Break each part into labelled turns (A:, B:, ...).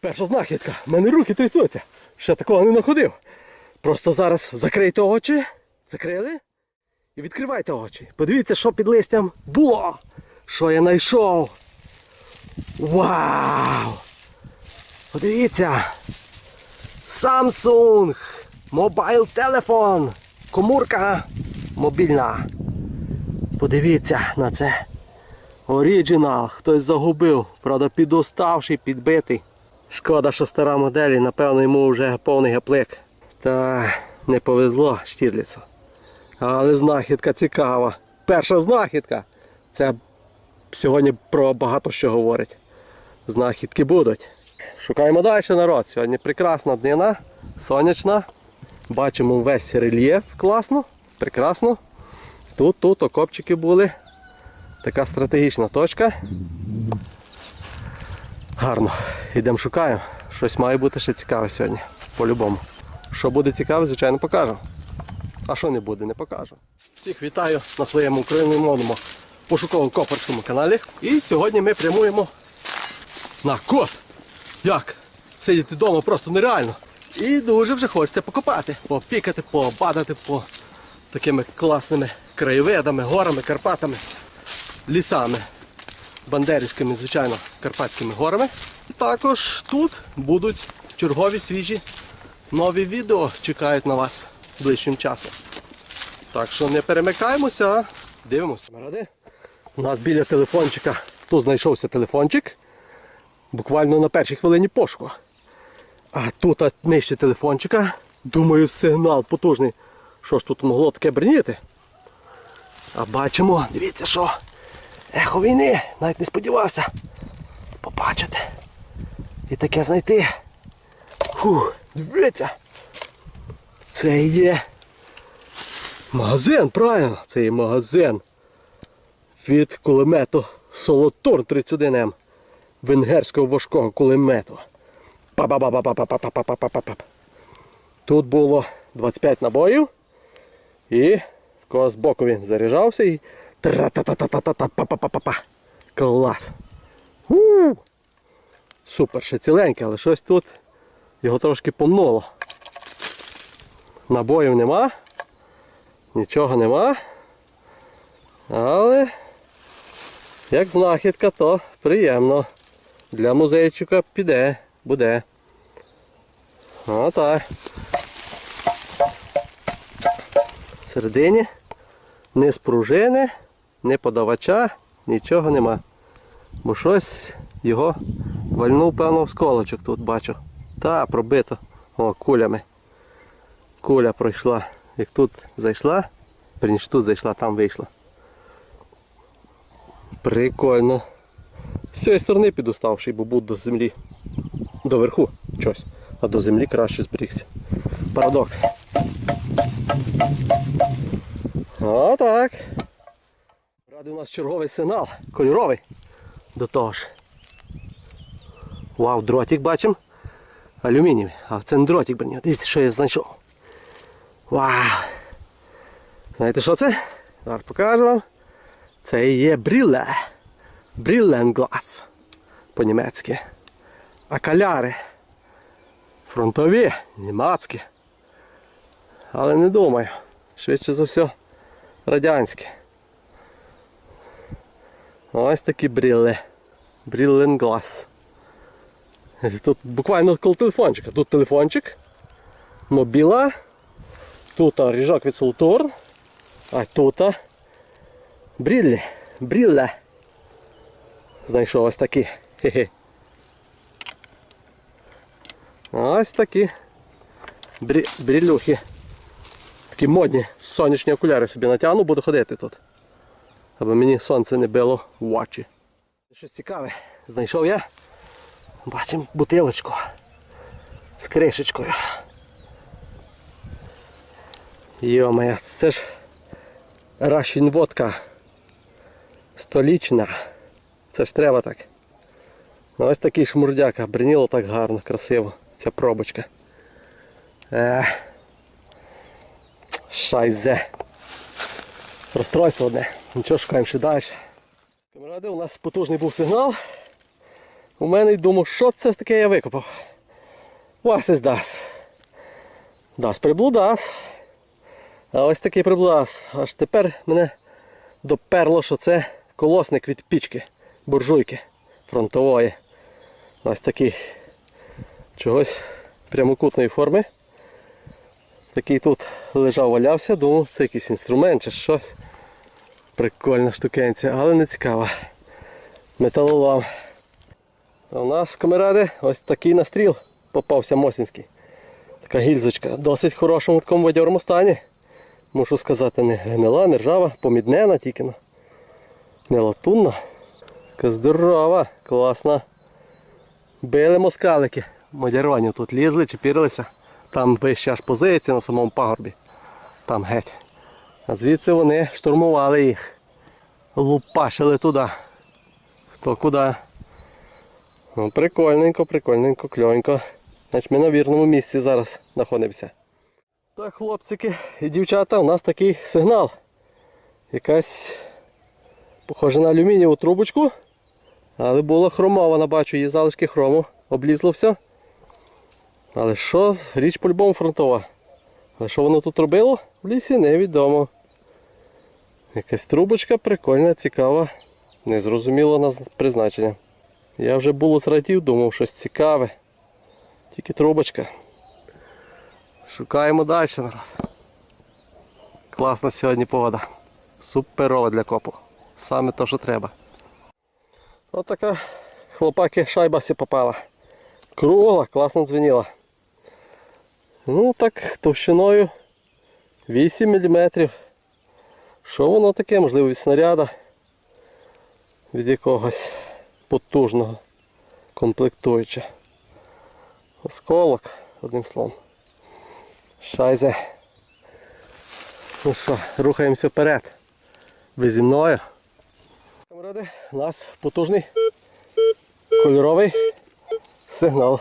A: Перша знахідка. У мене руки трясуться. Ще такого не находив. Просто зараз закрийте очі. Закрили. І відкривайте очі. Подивіться, що під листям було. Що я знайшов. Вау! Подивіться. Samsung. Мобайл телефон. Комурка мобільна. Подивіться на це. Оріджинал. Хтось загубив. Правда, підоставший, підбитий. Шкода, що стара модель, напевно, йому вже повний гаплик. Та не повезло Штірліцу. Але знахідка цікава. Перша знахідка. Це сьогодні про багато що говорить. Знахідки будуть. Шукаємо далі народ. Сьогодні прекрасна днина, сонячна. Бачимо весь рельєф класно, прекрасно. Тут, тут окопчики були. Така стратегічна точка. Гарно. Йдемо шукаємо. Щось має бути ще цікаве сьогодні. По-любому. Що буде цікаве, звичайно, покажу. А що не буде, не покажу. Всіх вітаю на своєму україномовному пошуково-коперському каналі. І сьогодні ми прямуємо на кот. Як? Сидіти вдома просто нереально. І дуже вже хочеться покопати, попікати, побадати по такими класними краєвидами, горами, Карпатами, лісами. Бандерівськими, звичайно, карпатськими горами. Також тут будуть чергові свіжі нові відео чекають на вас ближчим часом. Так що не перемикаємося, а дивимося. У нас біля телефончика тут знайшовся телефончик. Буквально на першій хвилині пошуку. А тут нижче телефончика. Думаю, сигнал потужний. Що ж тут могло таке бреніти? А бачимо, дивіться що. Ехо війни, навіть не сподівався побачити і таке знайти. Фух, дивіться. Це є магазин, правильно? Це є магазин від кулемету Солотор 31М. Венгерського важкого кулемету. Тут було 25 набоїв і кого з боку він заряджався і тра-та-та-та-та-та-па-па-па-па. Клас. У! Супер, ще ціленьке, але щось тут його трошки помнуло. Набоїв нема. Нічого нема. Але як знахідка, то приємно. Для музейчика піде, буде. Отак. Середині не спружини, не подавача, нічого нема. Бо щось його вальнув, певно, осколочок тут бачу. Та, пробито. О, кулями. Куля пройшла. Як тут зайшла, приніж тут зайшла, там вийшла. Прикольно. З цієї сторони підуставший, бо був до землі. До верху щось. А до землі краще зберігся. Парадокс. Отак. Радий у нас черговий сигнал. Кольоровий. До того ж. Вау, дротик бачимо. Алюмінієвий. А це не дротик, блін. Дивіться, що я знайшов. Вау! Знаєте що це? Зараз покажу вам. Це є бріле. Брілленглас. По-німецьки. А каляри. Фронтові, німецькі. Але не думаю. Швидше за все радянські. Ось такі бріле. Брілленглас. Тут буквально коло телефончика. Тут телефончик, мобіла, тут ріжок від Солтур, а тут бріллі, брілля. Знайшов ось такі. Хе-хе. Ось такі брі... брілюхи. Такі модні сонячні окуляри собі натягну, буду ходити тут. Аби мені сонце не било в очі. Щось цікаве знайшов я. Бачимо бутилочку з кришечкою. Йо-моє, це ж Russian водка столічна. Це ж треба так. Ну, Ось такий шмурдяка, бриніло так гарно, красиво, ця пробочка. Е, шайзе. Розстройство одне. Нічого шукаємо ще далі. Камеради, у нас потужний був сигнал. у мене думав, що це таке я викопав. Was ist das? Das приблудас. А ось такий приблудас. Аж тепер мене доперло, що це колосник від пічки, буржуйки фронтової. Ось такий чогось прямокутної форми. Такий тут лежав, валявся, думав, це якийсь інструмент чи щось. Прикольна штукенця, але не цікава. Металолом. А у нас, камеради, ось такий настріл попався Мосінський. Така гільзочка. Досить хорошому такому бадьорому стані. Мушу сказати, не гнила, не ржава, поміднена тільки. Не латунна. Така здорова, класна. Били москалики. Модяронів тут лізли, чепірилися. Там вища аж позиція на самому пагорбі. Там геть. А звідси вони штурмували їх. Лупашили туди. Хто куди. Ну, прикольненько, прикольненько, кльонько. Значить ми на вірному місці зараз знаходимося. Так, хлопчики і дівчата, у нас такий сигнал. Якась похожа на алюмінієву трубочку. Але була хромована, бачу, її залишки хрому. Облізло все. Але що, річ по-любому фронтова. Але що воно тут робило? В лісі невідомо. Якась трубочка прикольна, цікава. Незрозуміло на призначення. Я вже було зрадів, думав, щось цікаве. Тільки трубочка. Шукаємо далі, народ. Класна сьогодні погода. Суперова для копу. Саме то, що треба. Ось така хлопаки шайба сі попала. Кругла, класно дзвеніла. Ну так, товщиною 8 мм. Що воно таке? Можливо від снаряда, від якогось потужного комплектуюча. Осколок, одним словом. Шайзе. Ну що, рухаємося вперед. Ви зі мною. У нас потужний кольоровий сигнал.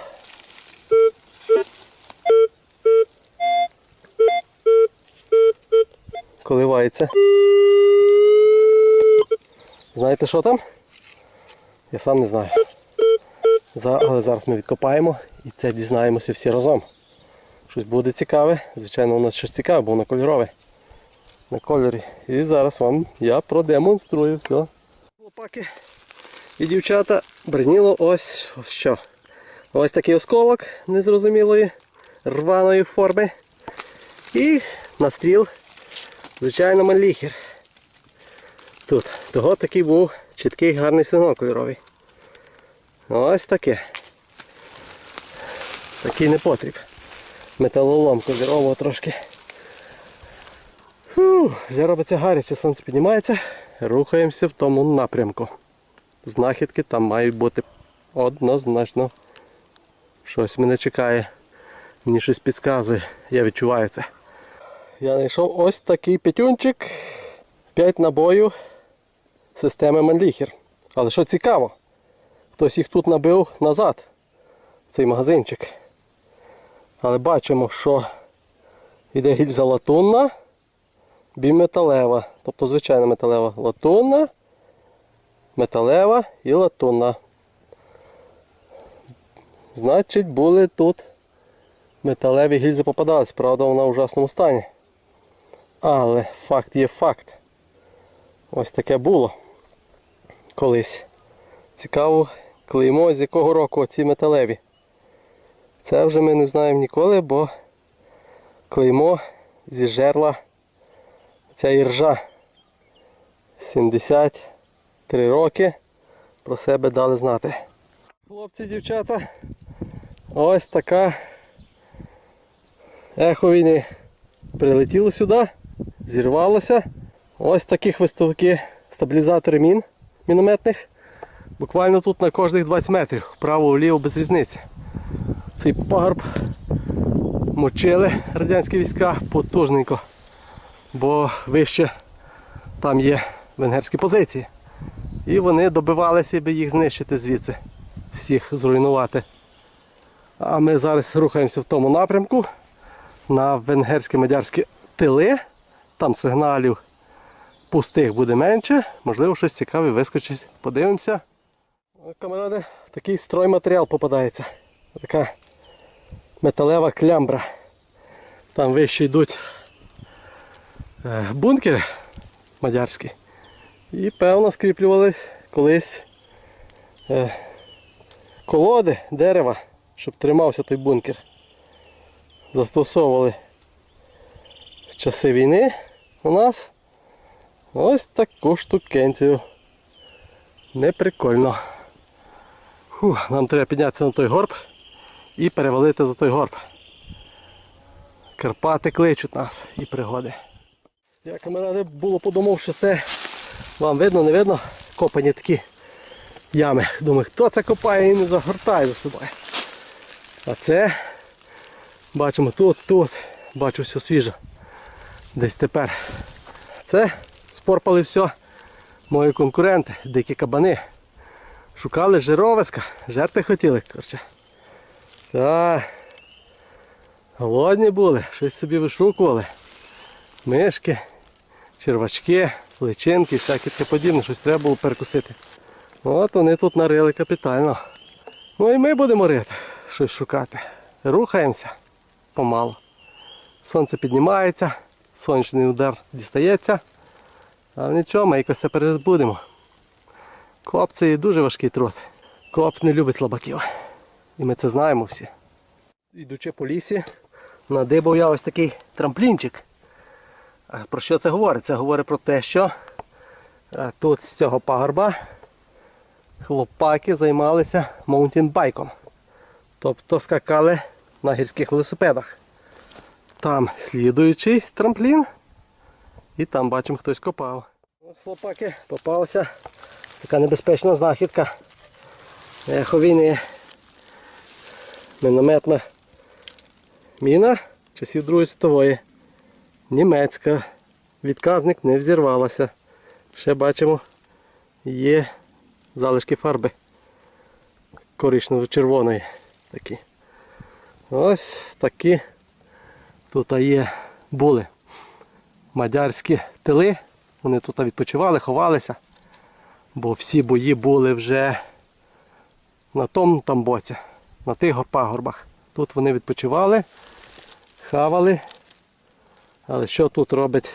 A: Коливається. Знаєте що там? Я сам не знаю. Але зараз ми відкопаємо і це дізнаємося всі разом. Щось буде цікаве. Звичайно, нас щось цікаве, бо воно кольорове. На кольорі. І зараз вам я продемонструю все. Хлопаки і дівчата бриніло ось що. Ось такий осколок незрозумілої рваної форми. І настріл, звичайно, маліхер. Тут. Того такий був чіткий гарний сигнал кольоровий. Ось таке. Такий не потріб. Металолом кольорового трошки. Фу, вже робиться гаряче, сонце піднімається. Рухаємося в тому напрямку. Знахідки там мають бути однозначно. Щось мене чекає. Мені щось підказує. Я відчуваю це. Я знайшов ось такий п'ятюнчик. 5 набоїв системи Манліхер. Але що цікаво, хтось їх тут набив назад, цей магазинчик. Але бачимо, що йде гільза латунна, біметалева. Тобто звичайна металева латунна, металева і латунна. Значить, були тут металеві гільзи попадались, правда, вона в ужасному стані. Але факт є факт. Ось таке було колись. Цікаво, клеймо з якого року ці металеві. Це вже ми не знаємо ніколи, бо клеймо зі жерла ця іржа. 73 роки про себе дали знати. Хлопці, дівчата, ось така ехо війни. Прилетіло сюди, зірвалося. Ось такі хвостовики, стабілізатори мін мінометних. Буквально тут на кожних 20 метрів, вправо-вліво без різниці. Цей пагорб мочили радянські війська потужненько, бо вище там є венгерські позиції. І вони добивалися, би їх знищити звідси, всіх зруйнувати. А ми зараз рухаємося в тому напрямку на венгерські мадярські тили. Там сигналів пустих буде менше, можливо, щось цікаве вискочить. Подивимося. О, Камради, такий стройматеріал попадається. Така металева клямбра. Там вище йдуть е, бункери мадярські. І певно скріплювались колись е, колоди, дерева, щоб тримався той бункер. Застосовували в часи війни у нас ось таку штукенцію. Неприкольно. Фу, нам треба піднятися на той горб і перевалити за той горб. Карпати кличуть нас і пригоди. Я камеради було подумав, що це вам видно, не видно, копані такі ями. Думаю, хто це копає і не загортає за собою. А це бачимо тут, тут, бачу все свіже. Десь тепер. Це спорпали все мої конкуренти, дикі кабани. Шукали жировиська, жерти хотіли, коротше. Так. Голодні були, щось собі вишукували. Мишки, червачки, личинки, всяке таке подібне, щось треба було перекусити. От вони тут нарили капітально. Ну і ми будемо рити, щось шукати. Рухаємося помалу. Сонце піднімається, сонячний удар дістається. А нічого, ми якось це перезбудемо. Коп це дуже важкий труд. Коп не любить слабаків. І ми це знаємо всі. Йдучи по лісі, надибав я ось такий трамплінчик. Про що це говорить? Це говорить про те, що тут з цього пагорба хлопаки займалися маунтінбайком. Тобто скакали на гірських велосипедах. Там слідуючий трамплін. І там бачимо хтось копав. Ось хлопаки попалася така небезпечна знахідка. Ехо війни. Мінометна міна часів Другої світової. Німецька. Відказник не взірвалася. Ще бачимо, є залишки фарби коричнево-червоної. Такі. Ось такі тут є були мадярські тили. Вони тут відпочивали, ховалися, бо всі бої були вже на тому там боці, на тих гор- пагорбах. Тут вони відпочивали, хавали. Але що тут робить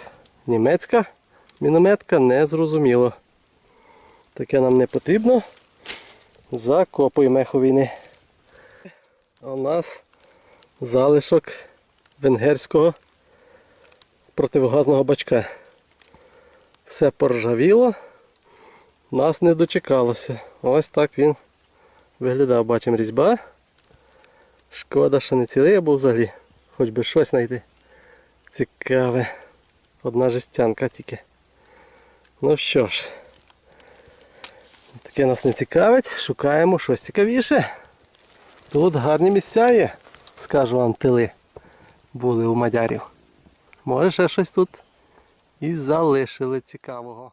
A: німецька мінометка, не зрозуміло. Таке нам не потрібно. Закопуємо ехо війни. А у нас залишок венгерського противогазного бачка. Все поржавіло, нас не дочекалося. Ось так він виглядав. Бачимо різьба. Шкода, що не цілий, або взагалі. Хоч би щось знайти. Цікаве. Одна жестянка тільки. Ну що ж, таке нас не цікавить. Шукаємо щось цікавіше. Тут гарні місця є, скажу вам, тили були у мадярів. Може ще щось тут і залишили цікавого.